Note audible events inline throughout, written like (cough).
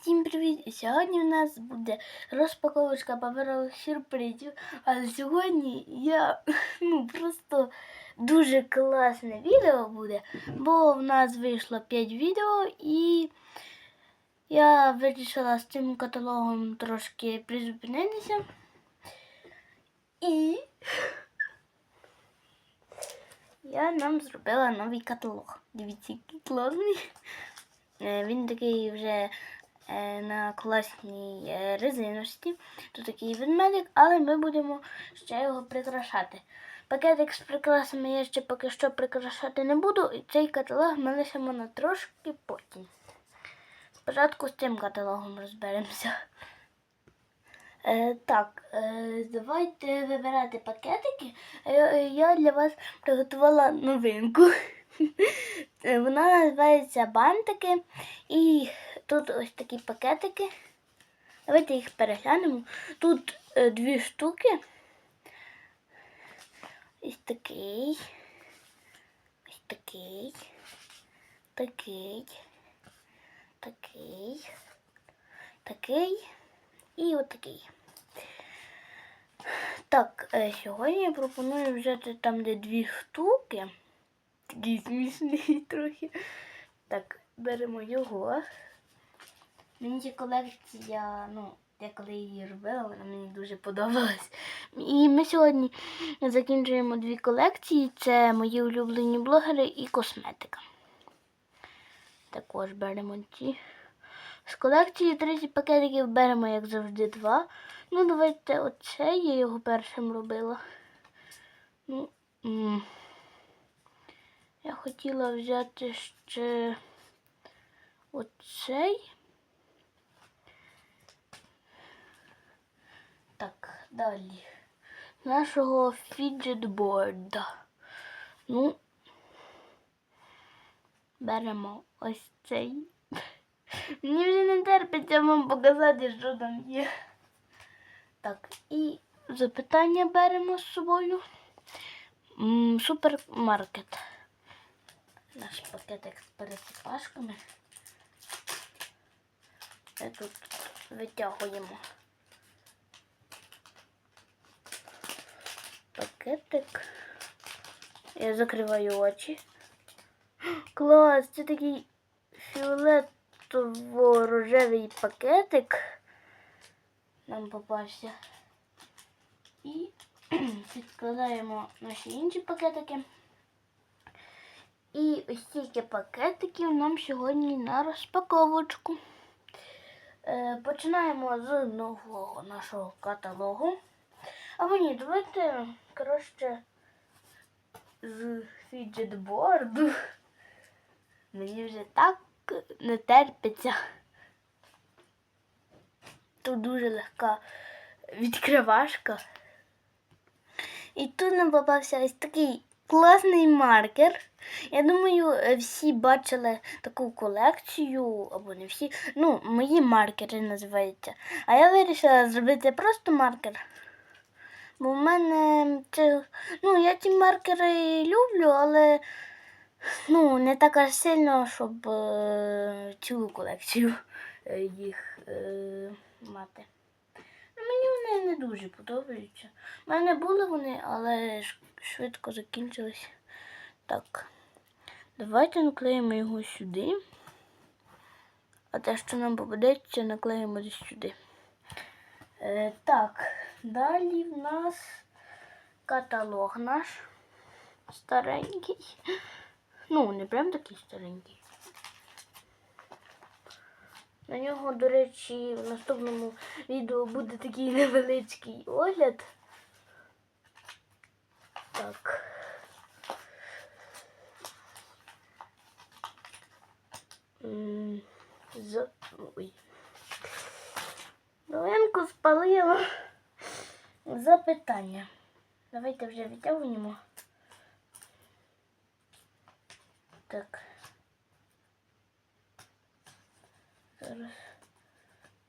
Всім привіт! Сьогодні в нас буде розпаковочка паперових сюрпризів. Але сьогодні я (laughs) ну просто дуже класне відео буде, бо в нас вийшло 5 відео і я вирішила з цим каталогом трошки призупинитися. І (laughs) я нам зробила новий каталог. Дивіться, який класний. Е, Він такий вже на класній е, резиночці. Тут такий ведмедик, але ми будемо ще його прикрашати. Пакетик з прикрасами я ще поки що прикрашати не буду, і цей каталог ми лишимо на трошки потім. Спочатку з цим каталогом розберемося. Е, так, е, давайте вибирати пакетики. Е, я для вас приготувала новинку. (laughs) Вона називається бантики. І тут ось такі пакетики. Давайте їх переглянемо. Тут е, дві штуки. Ось такий. Ось такий. Такий. Такий. Такий. І отакий. Так, е, сьогодні я пропоную взяти там, де дві штуки. Такий смішний (laughs) трохи. Так, беремо його. Мені колекція, ну, я коли її робила, вона мені дуже подобалась. І ми сьогодні закінчуємо дві колекції. Це мої улюблені блогери і косметика. Також беремо ті. З колекції 30 пакетиків беремо, як завжди, два. Ну, давайте оце, я його першим робила. Ну, я хотіла взяти ще оцей. Так, далі. Нашого фіджетборда. Ну, беремо ось цей. Мені вже не терпиться вам показати, що там є. Так, і запитання беремо з собою. Супермаркет. Наш пакетик з пересипашками. Ми тут витягуємо пакетик. Я закриваю очі. Клас, це такий фіолетово-рожевий пакетик. Нам попався. І (clears throat) відкладаємо наші інші пакетики. І ось стільки пакетиків нам сьогодні на розпаковочку. Е, починаємо з нового нашого каталогу. Або ні, давайте краще з фіджетборду. Мені вже так не терпиться. Тут дуже легка відкривашка. І тут нам попався ось такий класний маркер. Я думаю, е, всі бачили таку колекцію, або не всі. Ну, мої маркери називаються. А я вирішила зробити просто маркер. Бо в мене це. Ну, я ці маркери люблю, але ну, не так аж сильно, щоб е, цілу колекцію е, їх е, мати. Мені вони не дуже подобаються. У мене були вони, але швидко закінчились. Так. Давайте наклеїмо його сюди. А те, що нам попадеться, наклеїмо сюди. Е, так, далі в нас каталог наш старенький. Ну, не прям такий старенький. На нього, до речі, в наступному відео буде такий (laughs) невеличкий огляд. Так. За... Ой. Долинку спалила. Запитання. Давайте вже відтягуємо. Так. Зараз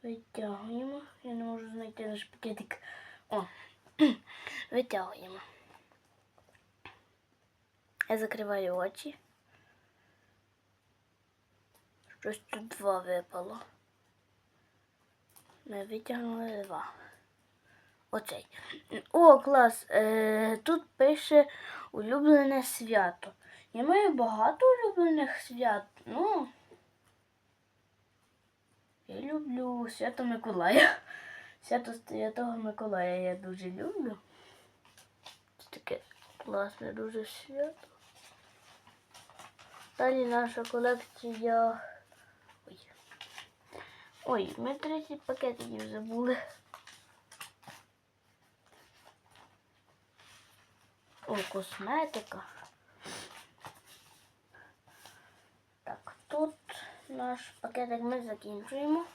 витягуємо. Я не можу знайти наш пакетик. О, (clears throat) витягуємо. Я закриваю очі. Щось тут два випало. Ми витягнули два. Оцей. О, клас. Е, тут пише улюблене свято. Я маю багато улюблених свят. Ну. Люблю Свято Миколая. (laughs) Свято Святого Миколая я дуже люблю. Це таке класне дуже свято. Далі наша колекція. Ой. Ой, ми 30 пакетиків забули. О, косметика. Так, тут наш пакетик ми закінчуємо.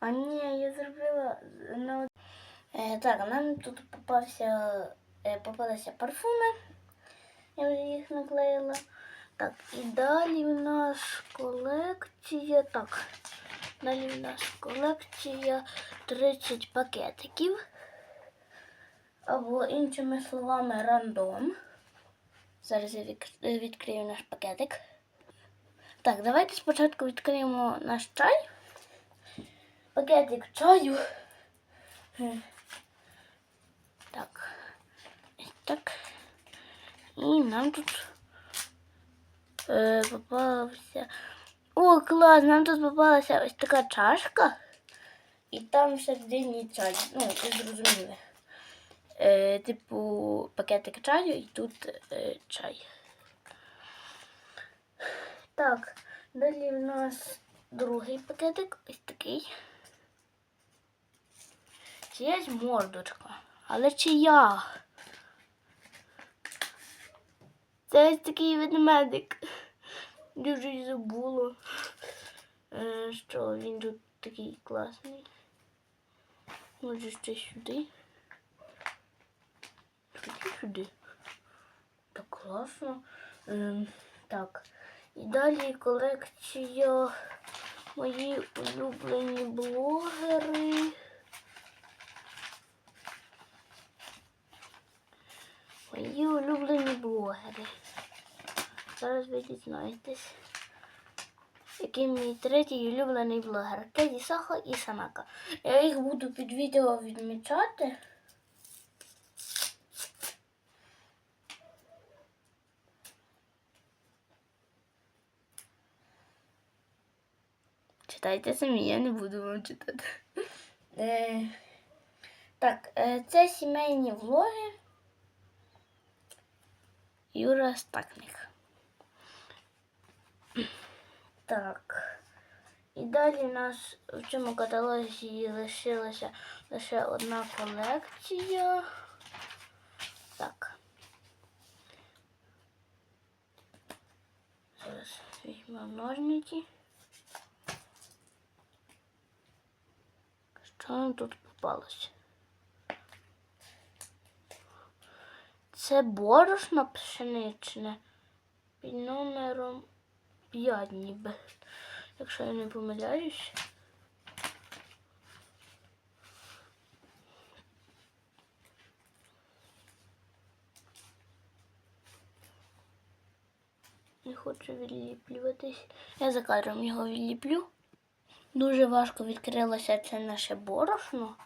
А ні, я зробила на е, Так, нам тут попався, е, попалися парфуми. Я їх наклеїла. Так, і далі в нас колекція. Так, далі в нас колекція 30 пакетиків. Або іншими словами рандом. Зараз я е, відкрию наш пакетик. Так, давайте спочатку відкриємо наш чай. Пакетик чаю. Так. Так. І нам тут е, попався. О, клас! Нам тут попалася ось така чашка. І там всередині чай. Ну, ви зрозуміли. Е, типу пакетик чаю і тут е, чай. Так, далі в нас другий пакетик, ось такий. Чиясь мордочка. Але чия? Це ось такий ведмедик. Дуже й забула. Е, що він тут такий класний. Може ще сюди. Сюди, сюди. Так класно. Ем, так. І далі колекція мої улюблені блогери. Мої улюблені блогери. Зараз ви дізнаєтесь. Який мій третій улюблений блогер? Кеді Сахо і Санака. Я їх буду під відео відмічати. Читайте самі, я не буду вам читати. Е, так, е, це сімейні влоги. Юра Стакник. Так. І далі у нас в цьому каталозі лишилася лише одна колекція. Так. Зараз візьмемо ножниці. Що нам тут попалося? Це борошно пшеничне під номером 5 ніби. Якщо я не помиляюсь. Не хочу відліплюватись. Я за кадром його відліплю. Дуже важко відкрилося це наше борошно.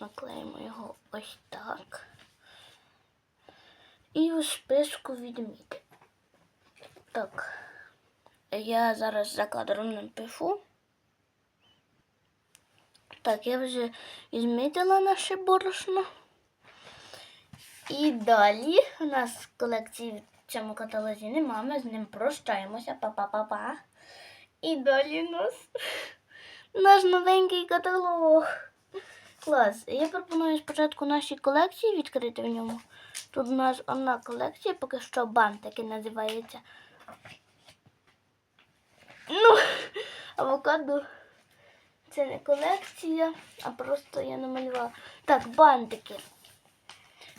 Наклеїмо його ось так. І у списку відміти. Так. Я зараз за кадром напишу. Так, я вже відмітила наше борошно. І далі у нас колекції в цьому каталозі нема, ми з ним прощаємося. Па-па-па-па. І далі у нас (laughs) наш новенький каталог. Клас. Я пропоную спочатку наші колекції відкрити в ньому. Тут у нас одна колекція, поки що бантики називається. Ну, (laughs) авокадо. Це не колекція, а просто я намалювала. Так, бантики.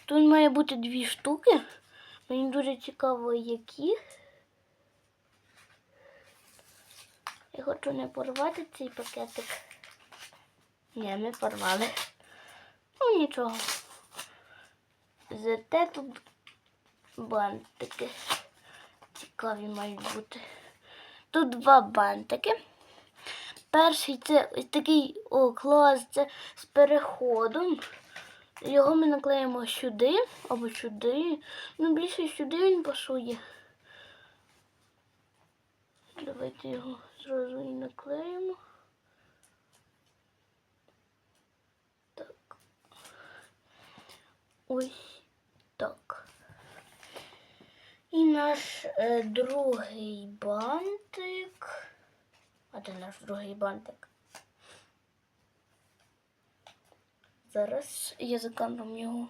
Тут має бути дві штуки. Мені дуже цікаво, які. Я хочу не порвати цей пакетик. Ні, ми порвали. Ну нічого. Зате тут бантики цікаві мають бути. Тут два бантики. Перший це ось такий о, клас, це з переходом. Його ми наклеїмо сюди або сюди. Ну, більше сюди він пасує. Давайте його зразу і наклеїмо. Ось так. І наш е, другий бантик. А де наш другий бантик? Зараз я закамрам його.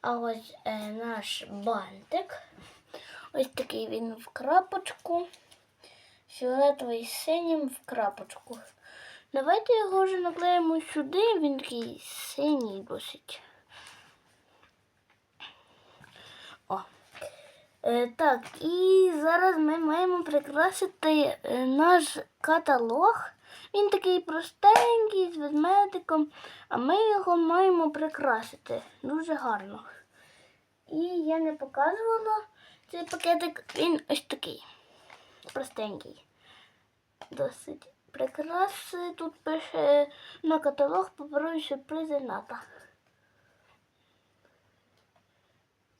А ось е, наш бантик. Ось такий він в крапочку. Фіолетовий з синім в крапочку. Давайте його вже наклеїмо сюди, він такий синій досить. О. Е, так, і зараз ми маємо прикрасити е, наш каталог. Він такий простенький, з ведмедиком, а ми його маємо прикрасити дуже гарно. І я не показувала цей пакетик, він ось такий. Простенький. Досить прикраси. Тут пише на каталог паперові сюрпризи ната.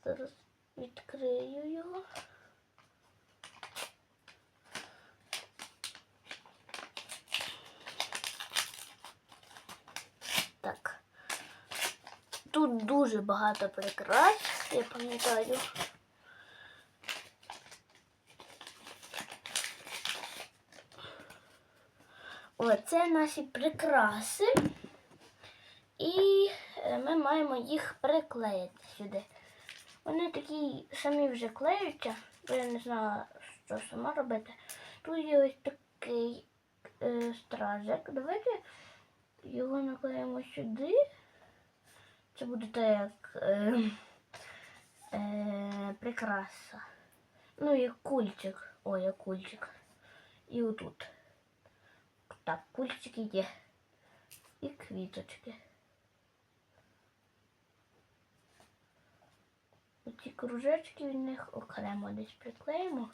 Зараз відкрию його. Так. Тут дуже багато прикрас, я пам'ятаю. Оце наші прикраси. І е, ми маємо їх приклеїти сюди. Вони такі самі вже клеються, бо я не знала, що сама робити. Тут є ось такий е, стражик. Давайте його наклеїмо сюди. Це буде так е, е, прикраса. Ну, як кульчик. Ой, як кульчик. І отут. Так, кульчики є. І квіточки. Ці кружечки від них окремо десь приклеїмо.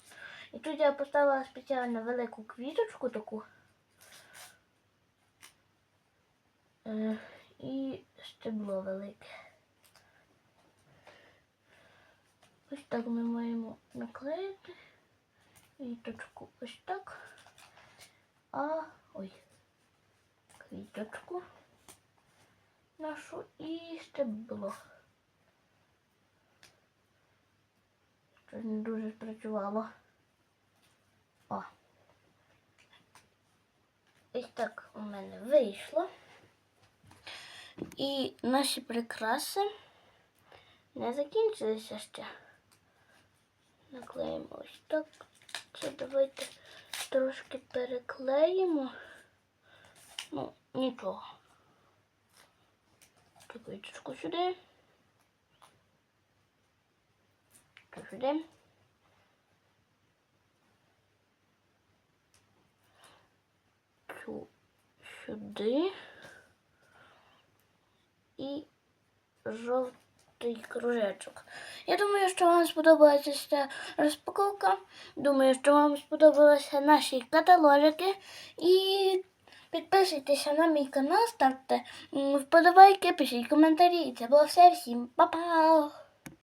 І тут я поставила спеціально велику квіточку таку. Е, і стебло велике. Ось так ми маємо наклеїти. Квіточку ось так. А ой, квіточку нашу і стебло. Не дуже спрацювало. О. Ось так у мене вийшло. І наші прикраси не закінчилися ще. Наклеїмо ось так. Це давайте трошки переклеїмо. Ну, нічого. Квіточку сюди. Сюди. Сюди. І жовтий кружечок. Я думаю, що вам сподобалася ця розпаковка. Думаю, що вам сподобалися наші каталожики. І підписуйтеся на мій канал, ставте вподобайки, пишіть коментарі. І це було все. Всім па-па!